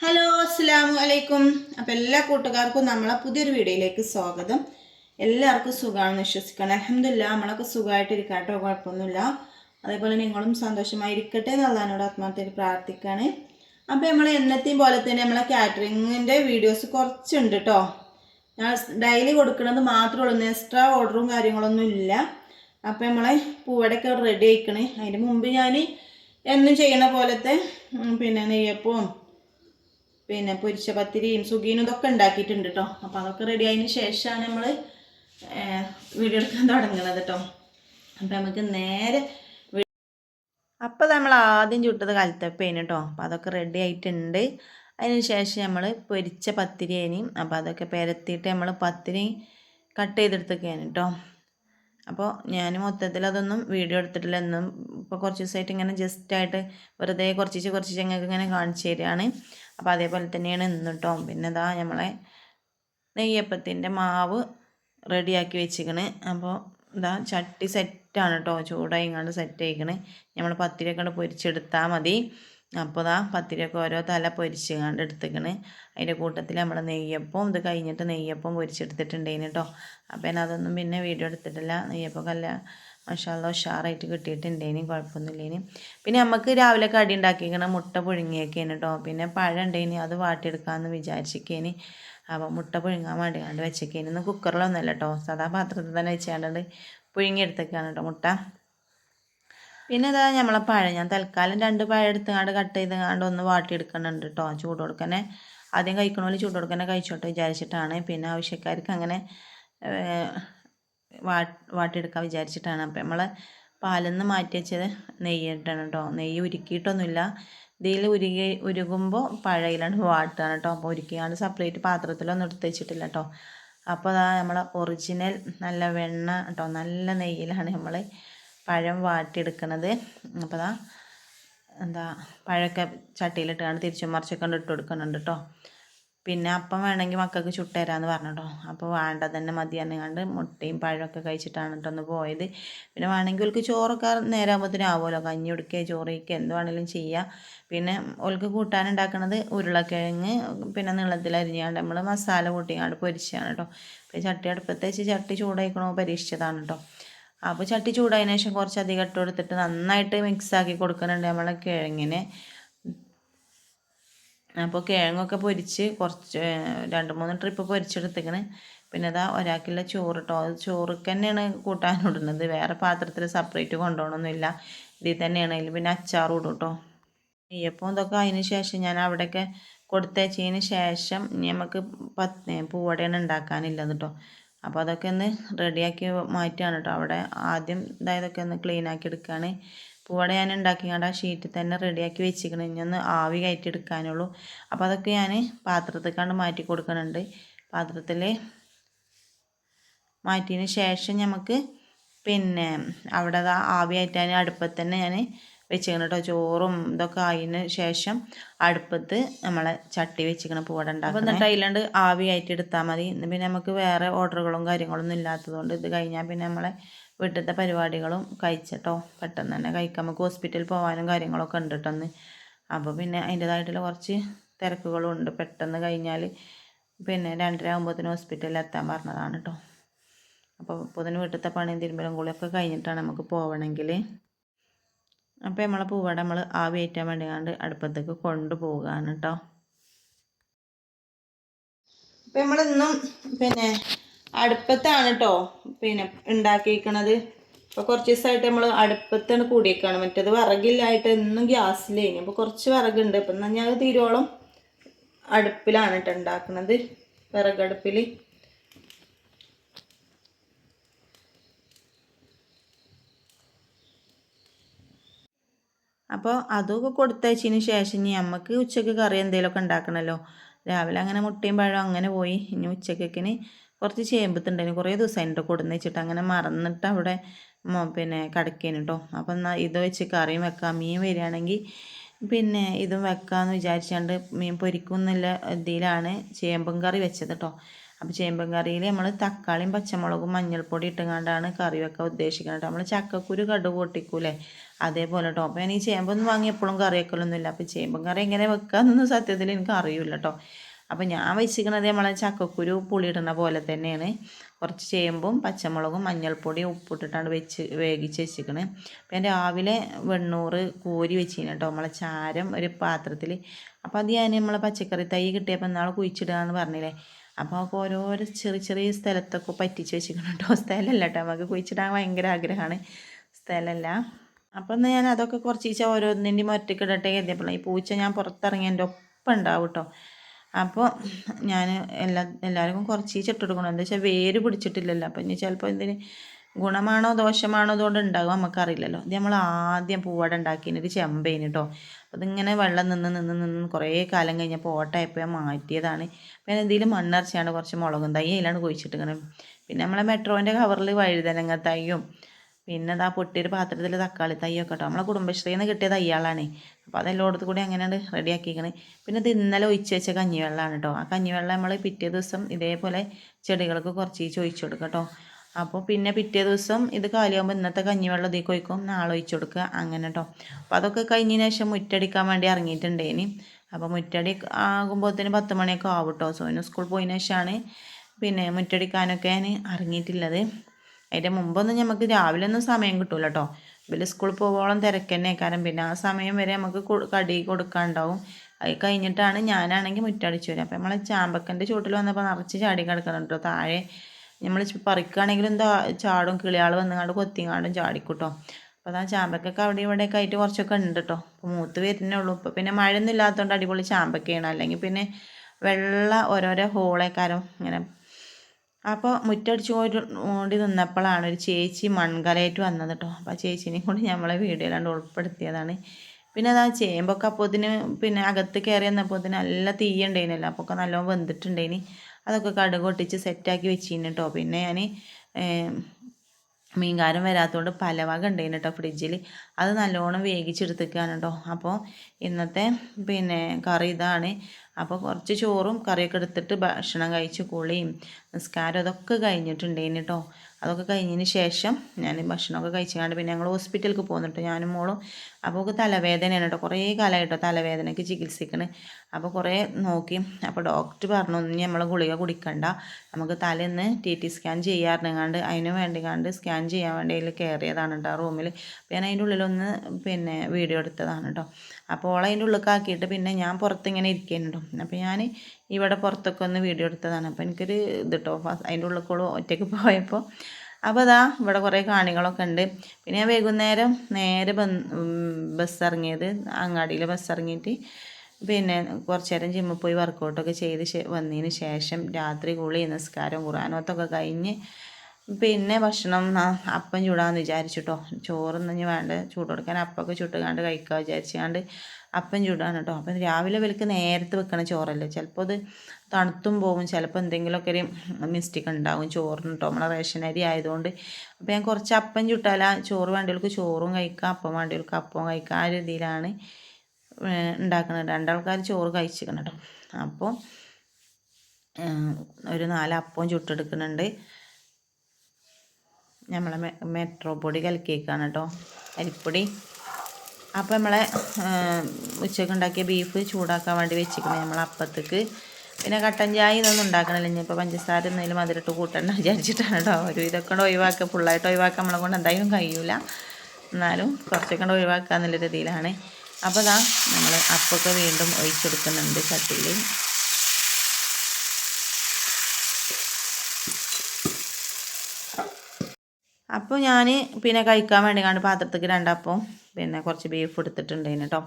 Hello അസ്സാം വലൈക്കും അപ്പം എല്ലാ കൂട്ടുകാർക്കും നമ്മളെ പുതിയൊരു വീഡിയോയിലേക്ക് സ്വാഗതം. എല്ലാവർക്കും സുഖമാണെന്ന് വിശ്വസിക്കണം. അലഹമില്ല നമ്മളൊക്കെ സുഖമായിട്ടിരിക്കാം കേട്ടോ കുഴപ്പമൊന്നുമില്ല. അതേപോലെ നിങ്ങളും സന്തോഷമായിരിക്കട്ടെ എന്നുള്ളതിനോട് ആത്മാർത്ഥത്തിൽ പ്രാർത്ഥിക്കുകയാണ് അപ്പോൾ നമ്മൾ എന്നത്തെയും പോലെ തന്നെ നമ്മളെ കാറ്ററിങ്ങിന്റെ വീഡിയോസ് കുറച്ചുണ്ട് കേട്ടോ. ഞാൻ ഡെയിലി കൊടുക്കുന്നത് മാത്രമേ ഉള്ളൂ എക്സ്ട്രാ ഓർഡറും കാര്യങ്ങളൊന്നും ഇല്ല. അപ്പോൾ നമ്മളെ പൂവടയൊക്കെ റെഡി ആയിക്കണേ. അതിന് മുമ്പ് ഞാൻ എന്നും ചെയ്യണ പോലത്തെ പിന്നെ നെയ്യപ്പവും പിന്നെ പൊരിച്ച പത്തിരിയും സുഖീനും ഇതൊക്കെ ഉണ്ടാക്കിയിട്ടുണ്ട് കേട്ടോ അപ്പോൾ അതൊക്കെ റെഡി ആയതിന് ശേഷമാണ് നമ്മൾ വീഡിയോ എടുക്കാൻ തുടങ്ങുന്നത് കേട്ടോ അപ്പം നമുക്ക് നേരെ അപ്പോൾ നമ്മൾ ആദ്യം ചുട്ടത് കലത്തപ്പേന് കേട്ടോ അപ്പം അതൊക്കെ റെഡി ആയിട്ടുണ്ട്. ശേഷം നമ്മൾ പൊരിച്ച പത്തിരി അതിനും അപ്പോൾ അതൊക്കെ പെരത്തിയിട്ട് നമ്മൾ പത്തിരി കട്ട് ചെയ്തെടുത്തൊക്കെയാണ് കേട്ടോ അപ്പോൾ ഞാൻ മൊത്തത്തിൽ അതൊന്നും വീഡിയോ എടുത്തിട്ടില്ല. എന്നും ഇപ്പോൾ കുറച്ച് ദിവസമായിട്ട് ഇങ്ങനെ ജസ്റ്റായിട്ട് വെറുതെ കുറച്ചിച്ച് കുറച്ചിച്ച് ഞങ്ങൾക്ക് ഇങ്ങനെ കാണിച്ചു തരികയാണ് അപ്പോൾ അതേപോലെ തന്നെയാണ് ഇന്നിട്ടോ. പിന്നെ ഇതാ നമ്മളെ നെയ്യപ്പത്തിന്റെ മാവ് റെഡിയാക്കി വെച്ചിക്കണ് അപ്പോൾ ഇതാ ചട്ടി സെറ്റാണ് കേട്ടോ ചൂടായി ഇങ്ങോട്ട് സെറ്റ് ആയിക്കണ് നമ്മൾ പത്തിരിയൊക്കെ പൊരിച്ചെടുത്താൽ മതി. അപ്പോൾ ഇതാ പത്തിരിയൊക്കെ ഓരോ തല പൊരിച്ചുകൊണ്ട് എടുത്തിക്കണ്. അതിന്റെ കൂട്ടത്തിൽ നമ്മൾ നെയ്യപ്പം ഇത് കഴിഞ്ഞിട്ട് നെയ്യപ്പം പൊരിച്ചെടുത്തിട്ടുണ്ടേനെ കേട്ടോ അപ്പോൾ ഞാൻ അതൊന്നും പിന്നെ വീഡിയോ എടുത്തിട്ടില്ല. നെയ്യപ്പം കല്ല മഷാല ഉഷാറായിട്ട് കുഴപ്പമൊന്നുമില്ല ഇനി പിന്നെ നമുക്ക് രാവിലെ കടി ഉണ്ടാക്കിക്കണ മുട്ട പുഴുങ്ങിയൊക്കെയാണ് കേട്ടോ പിന്നെ പഴം ഉണ്ടേന് അത് വാട്ടിയെടുക്കാമെന്ന് വിചാരിച്ചിക്കേനി. അപ്പോൾ മുട്ട പുഴുങ്ങാൻ വേണ്ടി കണ്ട് വെച്ചേക്കേനി. ഇന്ന് കുക്കറിലൊന്നുമല്ല കേട്ടോ സാധാ പാത്രത്തിൽ തന്നെ വെച്ചാണ്ട് പുഴുങ്ങിയെടുത്തേക്കാണ് കേട്ടോ മുട്ട. പിന്നെ ഇതാ നമ്മളെ പഴം. ഞാൻ തൽക്കാലം രണ്ട് പഴം എടുത്തുകൊണ്ട് കട്ട് ചെയ്തുകൊണ്ട് ഒന്ന് വാട്ടിയെടുക്കുന്നുണ്ട് കേട്ടോ ചൂട് കൊടുക്കണേ ആദ്യം കഴിക്കണമെങ്കിൽ ചൂട് കൊടുക്കണേ കഴിച്ചോട്ടെ വിചാരിച്ചിട്ടാണ്. പിന്നെ ആവശ്യക്കാർക്ക് അങ്ങനെ വാ വാട്ടിയെടുക്കാൻ വിചാരിച്ചിട്ടാണ്. അപ്പം നമ്മൾ പാലിൽ നിന്ന് മാറ്റി വെച്ചത് നെയ്യിട്ടാണ് കേട്ടോ. നെയ്യ് ഉരുക്കിയിട്ടൊന്നുമില്ല. ഇതിൽ ഉരുകി ഉരുകുമ്പോൾ പഴയിലാണ് വാട്ടുകയാണ് കേട്ടോ. അപ്പോൾ ഉരുക്കിയാണ്ട് സെപ്പറേറ്റ് പാത്രത്തിലൊന്നും എടുത്ത് വെച്ചിട്ടില്ല കേട്ടോ. അപ്പോൾ അതാ നമ്മളെ ഒറിജിനൽ നല്ല വെണ്ണ കേട്ടോ. നല്ല നെയ്യിലാണ് നമ്മൾ പഴം വാട്ടിയെടുക്കണത്. അപ്പോൾ അതാ എന്താ പഴമൊക്കെ ചട്ടിയിലിട്ടാണ് തിരിച്ചും മറിച്ചൊക്കെ ഇട്ട് കൊടുക്കുന്നുണ്ട് കേട്ടോ. പിന്നെ അപ്പം വേണമെങ്കിൽ മക്കൾക്ക് ചുട്ടുതരാമെന്ന് പറഞ്ഞു കേട്ടോ അപ്പോൾ വേണ്ട തന്നെ മതി കണ്ട് മുട്ടയും പഴമൊക്കെ കഴിച്ചിട്ടാണ് കേട്ടോ ഒന്ന് പോയത്. പിന്നെ വേണമെങ്കിൽ ഓൾക്ക് ചോറൊക്കെ നേരാകുമ്പോഴത്തേനും ആവുമല്ലോ. കഞ്ഞി കൊടുക്കുക ചോറ് കഴിക്കുക എന്ത് വേണമെങ്കിലും ചെയ്യാം പിന്നെ ഓൾക്ക് കൂട്ടാനുണ്ടാക്കണത് ഉരുളക്കിഴങ്ങ് പിന്നെ നീളത്തിൽ അരിഞ്ഞാണ്ട് നമ്മൾ മസാല കൂട്ടിയാണ്ട് പൊരിച്ചാണ് കേട്ടോ. പിന്നെ ചട്ടി അടുപ്പത്ത് വെച്ച് ചട്ടി ചൂടായിക്കണോ പരീക്ഷിച്ചതാണ് കേട്ടോ. അപ്പോൾ ചട്ടി ചൂടായതിനു ശേഷം കുറച്ച് അധികം ഇട്ട് കൊടുത്തിട്ട് നന്നായിട്ട് മിക്സാക്കി കൊടുക്കുന്നുണ്ട് നമ്മളെ കിഴങ്ങിനെ. അപ്പോൾ കിഴങ്ങൊക്കെ പൊരിച്ച് കുറച്ച് രണ്ട് മൂന്ന് ട്രിപ്പ് പൊരിച്ചെടുത്തേക്കണ്. പിന്നെ അതാ ഒരാൾക്കുള്ള ചോറ് കേട്ടോ അത് ചോറൊക്കെ തന്നെയാണ് കൂട്ടാനിടുന്നത് വേറെ പാത്രത്തിൽ സെപ്പറേറ്റ് കൊണ്ടുപോകണമെന്നില്ല ഇതിൽ തന്നെയാണ്. അതിൽ പിന്നെ അച്ചാറും ഇടും കേട്ടോ നെയ്യപ്പം ഇതൊക്കെ അതിന് ശേഷം ഞാൻ അവിടെയൊക്കെ കൊടുത്തയച്ചതിന് ശേഷം നമുക്ക് പത്ത് പൂവടയാണ് ഉണ്ടാക്കാനില്ലത് കേട്ടോ അപ്പോൾ അതൊക്കെ ഒന്ന് റെഡിയാക്കി മാറ്റുകയാണ് കേട്ടോ അവിടെ ആദ്യം ഇതായതൊക്കെ ഒന്ന് ക്ലീൻ ആക്കി എടുക്കുകയാണ് പൂവട ഞാൻ ഉണ്ടാക്കിക്കൊണ്ട് ആ ഷീറ്റിൽ തന്നെ റെഡിയാക്കി വെച്ചിരിക്കണം ഇനി ഒന്ന് ആവി കയറ്റി എടുക്കാനുള്ളൂ അപ്പോൾ അതൊക്കെ ഞാൻ പാത്രത്തേക്കാണ്ട് മാറ്റി കൊടുക്കുന്നുണ്ട് പാത്രത്തിൽ മാറ്റിയതിന് ശേഷം നമുക്ക് പിന്നെ അവിടെ ആവി കയറ്റാൻ അടുപ്പത്തന്നെ ഞാൻ വെച്ചിരിക്കണം കേട്ടോ ചോറും ഇതൊക്കെ ആയതിന് ശേഷം അടുപ്പത്ത് നമ്മളെ ചട്ടി വെച്ചിരിക്കണം പൂവട ഉണ്ടാക്കും എന്നിട്ട് അതിലാണ്ട് ആവി കയറ്റി എടുത്താൽ മതി പിന്നെ നമുക്ക് വേറെ ഓർഡറുകളും കാര്യങ്ങളൊന്നും ഇല്ലാത്തതുകൊണ്ട് ഇത് കഴിഞ്ഞാൽ പിന്നെ നമ്മളെ വീട്ടിലത്തെ പരിപാടികളും കഴിച്ചിട്ടോ. പെട്ടെന്ന് തന്നെ കഴിക്കാം. നമുക്ക് ഹോസ്പിറ്റലിൽ പോകാനും കാര്യങ്ങളൊക്കെ ഉണ്ട് കേട്ടോ അന്ന് അപ്പോൾ പിന്നെ അതിന്റേതായിട്ടുള്ള കുറച്ച് തിരക്കുകളും ഉണ്ട്. പെട്ടെന്ന് കഴിഞ്ഞാൽ പിന്നെ രണ്ടര ആകുമ്പോഴത്തേന് ഹോസ്പിറ്റലിൽ എത്താൻ പറഞ്ഞതാണ് കേട്ടോ അപ്പോൾ പൊതുവെ വീട്ടിലത്തെ പണിയും തിരുമ്പലും കൂളിയൊക്കെ കഴിഞ്ഞിട്ടാണ് നമുക്ക് പോകണമെങ്കിൽ അപ്പോൾ നമ്മളെ പൂവട നമ്മൾ ആവി കയറ്റാൻ വേണ്ടി കണ്ട് അടുപ്പത്തേക്ക് കൊണ്ടുപോവുകയാണ് കേട്ടോ അപ്പം നമ്മളിന്നും പിന്നെ അടുപ്പത്താണ് കേട്ടോ പിന്നെ ഉണ്ടാക്കിയിരിക്കണത് ഇപ്പോൾ കുറച്ച് ദിവസമായിട്ട് നമ്മൾ അടുപ്പത്താണ് കൂടിയേക്കാണ്. മറ്റേത് വിറകില്ലായിട്ട് എന്നും ഗ്യാസിലേ അപ്പോൾ കുറച്ച് വിറകുണ്ട്. അപ്പം എന്നാൽ ഞാൻ തീരോളം അടുപ്പിലാണ് കേട്ടോ ഉണ്ടാക്കുന്നത് വിറകടുപ്പിൽ അപ്പോൾ അതൊക്കെ കൊടുത്തയച്ചതിന് ശേഷം ഇനി നമുക്ക് ഉച്ചയ്ക്ക് കറി എന്തെങ്കിലുമൊക്കെ ഉണ്ടാക്കണമല്ലോ രാവിലെ അങ്ങനെ മുട്ടയും പഴം അങ്ങനെ പോയി. ഇനി ഉച്ചക്കൊക്കിന് കുറച്ച് ചേമ്പത്തുണ്ടായിരുന്നു കുറേ ദിവസം എന്റെ കൊടുന്ന് വെച്ചിട്ട് അങ്ങനെ മറന്നിട്ട് അവിടെ പിന്നെ കടക്കേനു കേട്ടോ അപ്പം എന്നാൽ ഇത് വെച്ച് കറിയും വെക്കാം. മീൻ വരികയാണെങ്കിൽ പിന്നെ ഇതും വെക്കാമെന്ന് വിചാരിച്ചാണ്ട് മീൻ പൊരിക്കുന്നില്ല ഇതിലാണ് ചേമ്പും കറി വെച്ചത് കേട്ടോ അപ്പോൾ ചേമ്പും കറിയിൽ നമ്മൾ തക്കാളിയും പച്ചമുളകും മഞ്ഞൾപ്പൊടി ഇട്ടുകൊണ്ടാണ് കറി വെക്കാൻ ഉദ്ദേശിക്കുന്നത് നമ്മൾ ചക്കക്കുരു കടുക് പൊട്ടിക്കൂലേ? അതേപോലെ കേട്ടോ അപ്പോൾ ഞാൻ ഈ ചേമ്പൊന്നും വാങ്ങി എപ്പോഴും കറി വെക്കലൊന്നുമില്ല അപ്പോൾ ചേമ്പും കറി എങ്ങനെ വെക്കാമെന്നൊന്നും സത്യത്തിൽ എനിക്ക് അറിയില്ല കേട്ടോ അപ്പോൾ ഞാൻ വെച്ചിരിക്കുന്നത് നമ്മളെ ചക്കക്കുരു പുളിയിടുന്ന പോലെ തന്നെയാണ്. കുറച്ച് ചേമ്പും പച്ചമുളകും മഞ്ഞൾപ്പൊടിയും ഉപ്പിട്ടിട്ടാണ് വെച്ച് വേവിച്ച് അപ്പോൾ അപ്പം രാവിലെ വെണ്ണൂറ് കോരി വെച്ചിന് കേട്ടോ നമ്മളെ ചാരം ഒരു പാത്രത്തിൽ അപ്പോൾ അത് ഞാൻ നമ്മളെ പച്ചക്കറി തൈ കിട്ടിയപ്പോൾ നാളെ കുഴിച്ചിടുകയെന്ന് പറഞ്ഞില്ലേ. അപ്പോൾ അവൾക്ക് ഓരോരോ ചെറിയ ചെറിയ സ്ഥലത്തൊക്കെ പറ്റിച്ച് വെച്ചിരിക്കണം കേട്ടോ സ്ഥലമല്ല കേട്ടോ നമുക്ക് കുഴിച്ചിടാൻ ഭയങ്കര ആഗ്രഹമാണ്. സ്ഥലമല്ല അപ്പം എന്നാൽ ഞാൻ അതൊക്കെ കുറച്ച് ഓരോന്നിന്റെയും ഒറ്റക്കിടട്ടെ കരുതിയപ്പോൾ ഈ പൂച്ച ഞാൻ പുറത്തിറങ്ങി എന്റെ ഒപ്പം ഉണ്ടാവും കേട്ടോ അപ്പോൾ ഞാൻ എല്ലാ എല്ലാവർക്കും കുറച്ച് ഇട്ട് കൊടുക്കണം എന്താ വെച്ചാൽ വേര് പിടിച്ചിട്ടില്ലല്ലോ. അപ്പം ഇനി ചിലപ്പോൾ ഇതിന് ഗുണമാണോ ദോഷമാണോ അതുകൊണ്ട് ഉണ്ടാകും നമുക്കറിയില്ലല്ലോ. ഇത് നമ്മൾ ആദ്യം പൂവട ഉണ്ടാക്കിയിട്ട് ചെമ്പേന് കേട്ടോ അതിങ്ങനെ വെള്ളം നിന്ന് നിന്ന് നിന്ന് കുറേ കാലം കഴിഞ്ഞപ്പോൾ ഓട്ടയപ്പോൾ ഞാൻ മാറ്റിയതാണ്. പിന്നെ എന്തെങ്കിലും മണ്ണിറച്ചിയാണ് കുറച്ച് മുളകും തൈ അതിലാണ് കുഴിച്ചിട്ടിങ്ങനെ. പിന്നെ നമ്മളെ മെട്രോന്റെ കവറിൽ വഴുതനങ്ങ തൈയും പിന്നെ അതാ പൊട്ടിയൊരു പാത്രത്തിൽ തക്കാളി തൈയൊക്കെ കേട്ടോ നമ്മളെ കുടുംബശ്രീയിൽ നിന്ന് കിട്ടിയ തയ്യാളാണ് അപ്പോൾ അതെല്ലായിടത്തും കൂടി അങ്ങനെയാണ് റെഡിയാക്കിക്കണേ. പിന്നെ ഇത് ഇന്നലെ ഒഴിച്ച് വെച്ച കഞ്ഞിവെള്ളമാണ് കേട്ടോ ആ കഞ്ഞിവെള്ളം നമ്മൾ പിറ്റേ ദിവസം ഇതേപോലെ ചെടികൾക്ക് കുറച്ച് ഒഴിച്ചു കൊടുക്കുക കേട്ടോ അപ്പോൾ പിന്നെ പിറ്റേ ദിവസം ഇത് കാലിയാകുമ്പോൾ ഇന്നത്തെ കഞ്ഞിവെള്ളം ഇതിലേക്ക് ഒഴിക്കും നാളെ ഒഴിച്ചു കൊടുക്കുക. അങ്ങനെ കേട്ടോ അപ്പോൾ അതൊക്കെ കഴിഞ്ഞതിന് ശേഷം മുറ്റടിക്കാൻ വേണ്ടി ഇറങ്ങിയിട്ടുണ്ടേനി. അപ്പോൾ മുറ്റടി ആകുമ്പോഴത്തേന് പത്ത് മണിയൊക്കെ ആവും കേട്ടോ സോനു സ്കൂൾ പോയതിനു ശേഷമാണ് പിന്നെ മുറ്റടിക്കാനൊക്കെ ഞാൻ ഇറങ്ങിയിട്ടുള്ളത്. അതിന്റെ മുമ്പൊന്നും നമുക്ക് രാവിലെ ഒന്നും സമയം കിട്ടില്ല കേട്ടോ ഇവർ സ്കൂളിൽ പോകോളം തിരക്കന്നെ. കാരണം പിന്നെ ആ സമയം വരെ നമുക്ക് കടി കൊടുക്കാനുണ്ടാവും അത് കഴിഞ്ഞിട്ടാണ് ഞാനാണെങ്കിൽ മുറ്റടിച്ചു വരും. അപ്പോൾ നമ്മളെ ചാമ്പക്കന്റെ ചുവട്ടിൽ വന്നപ്പോൾ നിറച്ച് ചാടി കിടക്കണം കേട്ടോ താഴെ നമ്മൾ പറിക്കുകയാണെങ്കിലും എന്താ ചാടും കിളിയാൾ വന്നുകൊണ്ട് കൊത്തിങ്ങാണ്ടും ചാടിക്കൂട്ടോ. അപ്പോൾ അതാ ചാമ്പക്കൊക്കെ അവിടെ ഇവിടെയൊക്കെ ആയിട്ട് കുറച്ചൊക്കെ ഉണ്ട് കേട്ടോ അപ്പോൾ മൂത്ത് വരുന്നേ ഉള്ളൂ. ഇപ്പോൾ പിന്നെ മഴയൊന്നും ഇല്ലാത്തതുകൊണ്ട് അടിപൊളി ചാമ്പക്കയാണ് അല്ലെങ്കിൽ പിന്നെ വെള്ള ഓരോരോ ഹോളേക്കാരും ഇങ്ങനെ അപ്പോൾ മുറ്റടിച്ച് ഓടി നിന്നപ്പോഴാണ് ഒരു ചേച്ചി മൺകലയായിട്ട് വന്നത് കേട്ടോ അപ്പോൾ ആ ചേച്ചീനെയും കൊണ്ട് നമ്മളെ വീഡിയോയിലാണ്ട് ഉൾപ്പെടുത്തിയതാണ്. പിന്നെ അതാ ചേമ്പൊക്കെ അപ്പോത്തിന് പിന്നെ അകത്ത് കയറി വന്നപ്പോൾ നല്ല തീയുണ്ടായിരുന്നല്ലോ അപ്പോൾ ഒക്കെ നല്ലോണം വെന്തിട്ടുണ്ടായിന്. അതൊക്കെ കടുക് പൊട്ടിച്ച് സെറ്റാക്കി വെച്ചിരുന്നു കേട്ടോ പിന്നെ ഞാൻ മീൻകാരൻ വരാത്തതുകൊണ്ട് പലവക ഉണ്ടായിരുന്നു കേട്ടോ ഫ്രിഡ്ജിൽ അത് നല്ലോണം വേവിച്ചെടുത്തേക്കാണ് കേട്ടോ അപ്പോൾ ഇന്നത്തെ പിന്നെ കറി ഇതാണ്. അപ്പോൾ കുറച്ച് ചോറും കറിയൊക്കെ എടുത്തിട്ട് ഭക്ഷണം കഴിച്ച് കുളിയും നിസ്കാരം അതൊക്കെ കഴിഞ്ഞിട്ടുണ്ടേന് കേട്ടോ അതൊക്കെ കഴിഞ്ഞതിന് ശേഷം ഞാൻ ഭക്ഷണമൊക്കെ കഴിച്ചാണ്ട് പിന്നെ ഞങ്ങൾ ഹോസ്പിറ്റലിലേക്ക് പോകുന്നുണ്ട് ഞാനും മോളും അപ്പോൾ ഒക്കെ തലവേദനയാണ് കേട്ടോ കുറേ കാലമായിട്ടോ തലവേദനയ്ക്ക് ചികിത്സിക്കണേ. അപ്പോൾ കുറേ നോക്കി. അപ്പോൾ ഡോക്ടർ പറഞ്ഞു ഇനി നമ്മൾ ഗുളിക കുടിക്കണ്ട. നമുക്ക് തലേന്ന് ടി ടി സ്കാൻ ചെയ്യാറുണ്ടെങ്ങാണ്ട് അതിന് വേണ്ടി വേണ്ടിങ്ങാണ്ട് സ്കാൻ ചെയ്യാൻ വേണ്ടി അതിൽ കയറിയതാണ് കേട്ടോ റൂമിൽ ഞാൻ അതിന്റെ ഉള്ളിലൊന്ന് പിന്നെ വീഡിയോ എടുത്തതാണ് കേട്ടോ അപ്പോൾ ഓൾ അതിന്റെ ഉള്ളിലേക്കാക്കിയിട്ട് പിന്നെ ഞാൻ പുറത്തിങ്ങനെ ഇരിക്കുന്നുണ്ടോ അപ്പോൾ ഞാൻ ഇവിടെ പുറത്തൊക്കെ ഒന്ന് വീഡിയോ എടുത്തതാണ്. അപ്പോൾ എനിക്കൊരു ഇത് കേട്ടോ അതിന്റെ ഉള്ളിൽ ഒറ്റയ്ക്ക് പോയപ്പോൾ അപ്പോൾ അതാ ഇവിടെ കുറേ കാണികളൊക്കെ ഉണ്ട്. പിന്നെ ഞാൻ വൈകുന്നേരം നേരെ ബസ് ഇറങ്ങിയത് അങ്ങാടിയിൽ ബസ് ഇറങ്ങിയിട്ട് പിന്നെ കുറച്ച് നേരം ജിമ്മിൽ പോയി വർക്കൗട്ടൊക്കെ ചെയ്ത് വന്നതിന് ശേഷം രാത്രി കുളി നിസ്കാരം കുറാനോത്തൊക്കെ കഴിഞ്ഞ് പിന്നെ ഭക്ഷണം അപ്പം ചൂടാന്ന് വിചാരിച്ചിട്ടോ. ചോറൊന്നും വേണ്ട ചൂട് കൊടുക്കാൻ അപ്പമൊക്കെ ചുട്ടുകാണ്ട് കഴിക്കുക വിചാരിച്ചാണ്ട് അപ്പം ചൂടാണ് കേട്ടോ അപ്പം രാവിലെ വിലക്ക് നേരത്തെ വെക്കണ ചോറല്ലേ. ചിലപ്പോൾ അത് തണുത്തും പോകും ചിലപ്പോൾ എന്തെങ്കിലുമൊക്കെ ഒരു മിസ്റ്റേക്ക് ഉണ്ടാകും ചോറിന് കേട്ടോ നമ്മളെ റേഷൻ അരി ആയതുകൊണ്ട്. അപ്പോൾ ഞാൻ കുറച്ച് അപ്പം ചുട്ടാല ചോറ് വേണ്ടിയവർക്ക് ചോറും കഴിക്കാം അപ്പം വേണ്ടിയവർക്ക് അപ്പവും കഴിക്കാം ആ രീതിയിലാണ് ഉണ്ടാക്കുന്നത് രണ്ടാൾക്കാർ ചോറ് കഴിച്ചിരിക്കണം കേട്ടോ അപ്പോൾ ഒരു നാല് അപ്പവും ചുട്ടെടുക്കുന്നുണ്ട്. നമ്മളെ മെട്രോ പൊടി കലക്കിയേക്കാണ് കേട്ടോ. അരിപ്പൊടി. അപ്പോൾ നമ്മളെ ഉച്ചയ്ക്ക് ഉണ്ടാക്കിയ ബീഫ് ചൂടാക്കാൻ വേണ്ടി വെച്ചിരിക്കുന്നത് നമ്മൾ അപ്പത്തേക്ക്. പിന്നെ കട്ടൻ ചായ ഇതൊന്നും ഉണ്ടാക്കണില്ല. ഇനിയിപ്പോൾ പഞ്ചസാര എന്തെങ്കിലും അതിലിട്ട് കൂട്ടണ്ട വിചാരിച്ചിട്ടാണ് കേട്ടോ. ഒരു ഇതൊക്കെ ഒഴിവാക്കുക ഫുള്ളായിട്ട് ഒഴിവാക്കാൻ നമ്മളെ കൊണ്ട് എന്തായാലും കഴിയൂല. എന്നാലും കുറച്ചൊക്കെ ഒഴിവാക്കുക എന്നുള്ള രീതിയിലാണ്. അപ്പോൾ ഇതാ നമ്മൾ അപ്പൊക്കെ വീണ്ടും ഒഴിച്ചെടുക്കുന്നുണ്ട് ചട്ടിയിൽ അപ്പോൾ ഞാൻ പിന്നെ കഴിക്കാൻ വേണ്ടി കണ്ട് പാത്രത്തേക്ക് രണ്ടപ്പം പിന്നെ കുറച്ച് ബീഫ് എടുത്തിട്ടുണ്ട് കേട്ടോ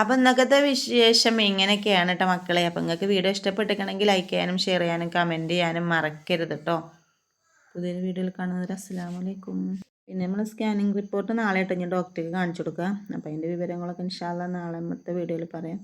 അപ്പോൾ ഇന്നത്തെ വിശേഷം ഇങ്ങനെയൊക്കെയാണ് കേട്ടോ മക്കളെ. അപ്പോൾ നിങ്ങൾക്ക് വീഡിയോ ഇഷ്ടപ്പെട്ടിട്ടുണ്ടെങ്കിൽ ലൈക്ക് ചെയ്യാനും ഷെയർ ചെയ്യാനും കമന്റ് ചെയ്യാനും മറക്കരുത് കേട്ടോ പുതിയൊരു വീഡിയോയിൽ കാണുന്നത് അസ്സാം വലൈക്കും പിന്നെ നമ്മൾ സ്കാനിങ് റിപ്പോർട്ട് നാളെ ഇട്ട് ഞാൻ ഡോക്ടർക്ക് കാണിച്ചു കൊടുക്കുക അപ്പോൾ അതിന്റെ വിവരങ്ങളൊക്കെ ഇൻഷാല്ല നാളെ മറ്റത്തെ വീഡിയോയിൽ പറയാം.